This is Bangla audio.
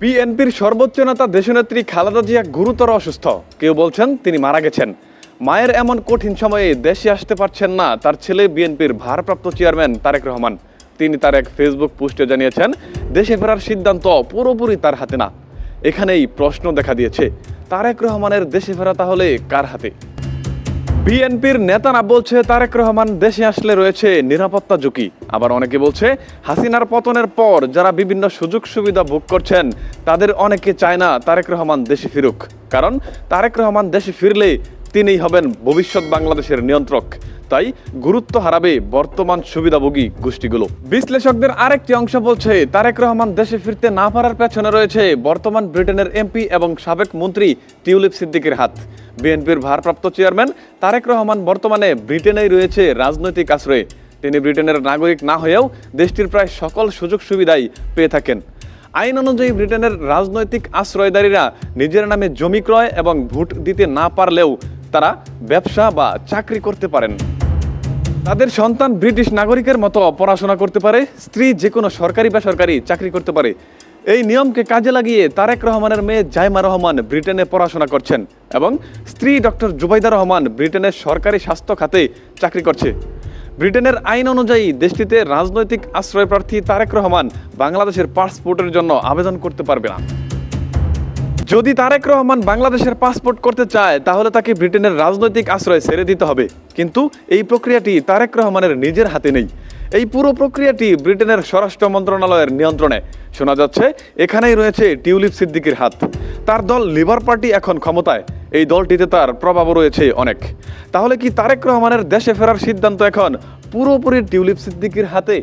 বিএনপির সর্বোচ্চ নেতা দেশনেত্রী খালেদা জিয়া গুরুতর অসুস্থ। কেউ বলছেন তিনি মারা গেছেন। মায়ের এমন কঠিন সময়ে দেশে আসতে পারছেন না, তার ছেলে বিএনপির ভারপ্রাপ্ত চেয়ারম্যান তারেক রহমান। তিনি তার এক ফেসবুক পোস্টে জানিয়েছেন, দেশে ফেরার সিদ্ধান্ত পুরোপুরি তার হাতে না। এখানেই প্রশ্ন দেখা দিয়েছে, তারেক রহমানের দেশে ফেরা তাহলে কার হাতে? বিএনপির নেতারা বলছে তারেক রহমান দেশে আসলে রয়েছে নিরাপত্তা ঝুঁকি। আবার অনেকে বলছে হাসিনার পতনের পর যারা বিভিন্ন সুযোগ সুবিধা ভোগ করছেন, তাদের অনেকে চায় না তারেক রহমান দেশে ফিরুক। কারণ তারেক রহমান দেশে ফিরলে তিনিই হবেন ভবিষ্যৎ বাংলাদেশের নিয়ন্ত্রক। তাই গুরুত্ব হারাবে বর্তমান সুবিধাভোগী গোষ্ঠীগুলো। বিশ্লেষকদের আরেকটি অংশ বলছে, তারেক রহমান দেশে ফিরতে না পারার পেছনে রয়েছে বর্তমান ব্রিটেনের এমপি এবং সাবেক মন্ত্রী টিউলিপ সিদ্দিকের হাত। বিএনপির ভারপ্রাপ্ত চেয়ারম্যান তারেক রহমান বর্তমানে ব্রিটেনেই রয়েছে রাজনৈতিক আশ্রয়ে। তিনি ব্রিটেনের নাগরিক না হয়েও দেশটির প্রায় সকল সুযোগ সুবিধাই পেয়ে থাকেন। আইন অনুযায়ী ব্রিটেনের রাজনৈতিক আশ্রয়দারীরা নিজের নামে জমি ক্রয় এবং ভোট দিতে না পারলেও তারা ব্যবসা বা চাকরি করতে পারেন। তাদের সন্তান ব্রিটিশ নাগরিকের মতো পড়াশোনা করতে পারে, স্ত্রী যে কোনো সরকারি বেসরকারি চাকরি করতে পারে। এই নিয়মকে কাজে লাগিয়ে তারেক রহমানের মেয়ে জাইমা রহমান ব্রিটেনে পড়াশোনা করছেন এবং স্ত্রী ডক্টর জুবাইদা রহমান ব্রিটেনের সরকারি স্বাস্থ্য খাতে চাকরি করছে। ব্রিটেনের আইন অনুযায়ী দেশটিতে রাজনৈতিক আশ্রয় প্রার্থী তারেক রহমান বাংলাদেশের পাসপোর্টের জন্য আবেদন করতে পারবে না। যদি তারেক রহমান বাংলাদেশের পাসপোর্ট করতে চায়, তাহলে তাকে ব্রিটেনের রাজনৈতিক আশ্রয় ছেড়ে দিতে হবে। কিন্তু এই প্রক্রিয়াটি তারেক রহমানের নিজের হাতে নেই। এই পুরো প্রক্রিয়াটি ব্রিটেনের স্বরাষ্ট্র মন্ত্রণালয়ের নিয়ন্ত্রণে। শোনা যাচ্ছে, এখানেই রয়েছে টিউলিপ সিদ্দিকির হাত। তার দল লিবার পার্টি এখন ক্ষমতায়। এই দলটিতে তার প্রভাবও রয়েছে অনেক। তাহলে কি তারেক রহমানের দেশে ফেরার সিদ্ধান্ত এখন পুরোপুরি টিউলিপ সিদ্দিকির হাতে?